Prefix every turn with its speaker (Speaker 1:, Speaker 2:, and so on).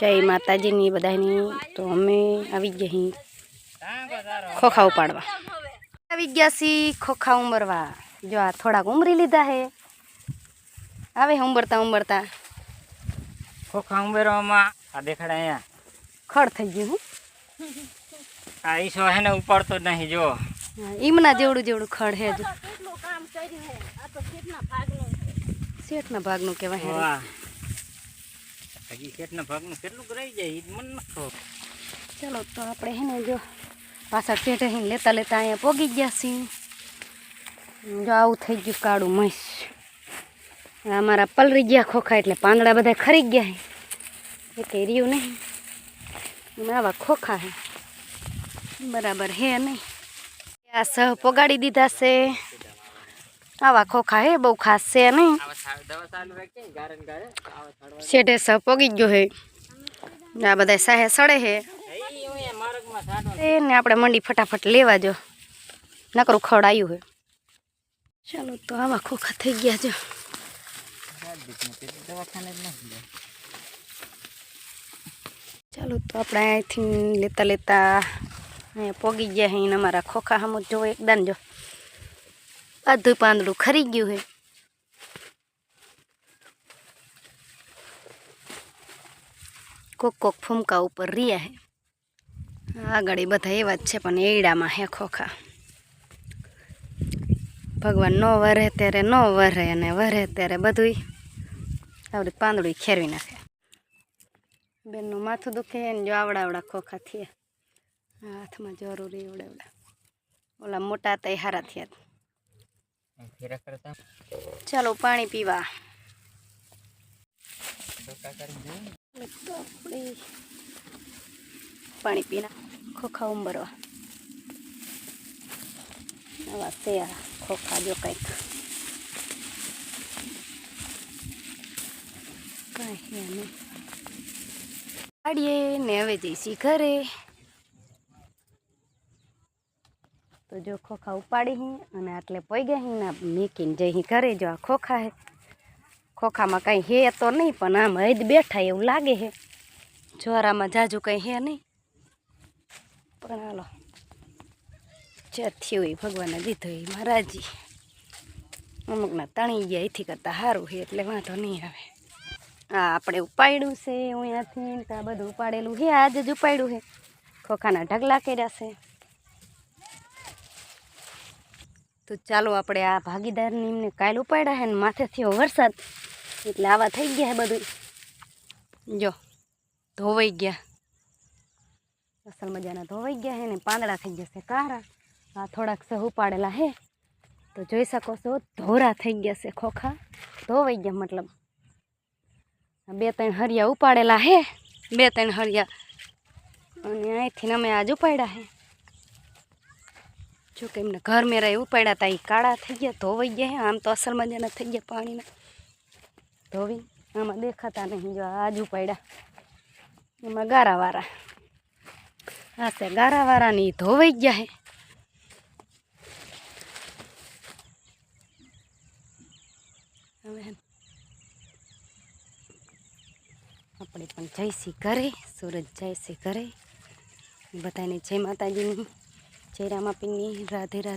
Speaker 1: કેઈ માતાજી ની બદાઈ ની તો અમે આવી ગયા હી ખોખા ઉ પાડવા આવી ગયા સી ખોખા ઉ મરવા જો આ થોડાક ઉમરી લીધા હે આવે ઉમરતા ઉમરતા
Speaker 2: ખોખા ઉમેરવા માં આ દેખડે અયા
Speaker 1: ખડ થઈ ગયું
Speaker 2: આ ઈ સો હે ને ઉ પાડતો નહી જો
Speaker 1: ઈમના દેવડું દેવડું ખડ હે જો કેટલો કામ ચર્યું હે
Speaker 2: આ તો કેટના ભાગ નો છે ખેતના ભાગ નો કહેવાય વાહ આજી કેટના ભાગમાં કેટલું ગરાઈ જાય ઈદ મન ન ખાવ
Speaker 1: ચલો તો આપણે હેને જો પાછા ટેટે હે લેતા લેતા આ પોગી ગયા સી જાવ થઈ ગયું કાડું મસ અમારા પલરી ગયા ખોખા એટલે પાંદડા બધા ખરી ગયા હે કે કેરીયું નહીં એમાં આવા ખોખા હે બરાબર હે ને આ સ પોગાડી દીધા છે આવા ખોખા ખાય બહુ ખાસ છે ને આવા સા દવા ચાલુ હે કે ગારન ગારે છે શેઢે સપોગી ગયો હે આ બધા સાહે સડે છે
Speaker 2: એ ઓય માર્ગમાં સાડવો
Speaker 1: એને આપણે मंडी फटाफट લેવા જો નકર ઉખડ આયુ હે ચાલ તો આવા ખોખા થઈ ગયા જો ચાલ તો આપણે આથી લેતા લેતા પોગી ગયા હે ઇન અમારા ખોખા હમ જો એકદમ જો અધું પાંદડું ખરી ગયું હે કોક કોક ફૂમકા ઉપર રહ્યા હે આગળ એ બધા એવા જ છે પણ એડામાં હે ખોખા ભગવાન ન વરે ત્યારે ન વરે અને વરે ત્યારે બધું આવડું પાંદડું ખેરવી નાખે બેનનું માથું દુખે ને જો આવડા આવડા ખોખા થયા હાથમાં જરૂરી એવડા ઓલા મોટા હતા હારા થયા ચાલો પાણી પીવા પાણી પીના ખોખા ઉંબરવા નવા તૈયાર ખોખા જો કંઈક કાઢીએ ને હવે જઈશી ઘરે તો જો ખોખા ઉપાડી હી અને આટલે પઈ ગયા હી ને મેકીને જઈ હી ઘરે જો આ ખોખા હે ખોખામાં કંઈ હે તો નહીં પણ આમ હૈદ બેઠા એવું લાગે હે જોરામાં જાજુ કંઈ હે નહીં પણ હાલો જે થયું એ ભગવાને દીધું એ મહારાજી અમુકના તણી ગયા એથી કરતાં સારું હે એટલે વાંધો નહીં આવે આ આપણે ઉપાડ્યું છે હું અહીંયાથી આ બધું ઉપાડેલું હે આજે જ ઉપાડ્યું હે ખોખાના ઢગલા કર્યા છે તો ચાલો આપણે આ ભાગીદારની એમને કાલ ઉપાડ્યા છે ને માથે થીઓ વરસાદ એટલે આવા થઈ ગયા છે બધું જો ધોવાઈ ગયા અસલ મજાના ધોવાઈ ગયા છે ને પાંદડા થઈ ગય છે કારા આ થોડક છે ઉપાડેલા હે તો જોઈ શકો છો ધોરા થઈ ગયા છે ખોખા ધોવાઈ ગયા મતલબ બે ત્રણ હરિયા ઉપાડેલા હે બે ત્રણ હરિયા અને આ થીના મે આજુ પડ્યા છે जो कि इमने घर मेरा एवं पड़ा था काड़ा थी गया धोवाई गए आम तो असल मजा थी गया पानी में धोवी आम देखाता नहीं जो आज पड़ा एम गारा वारा हाँ गारा वारा नहीं धोवाई गया है अपने जैसी करे सूरज जय जैसी करे बताने जय माता जी नहीं जय रामा राधे राधे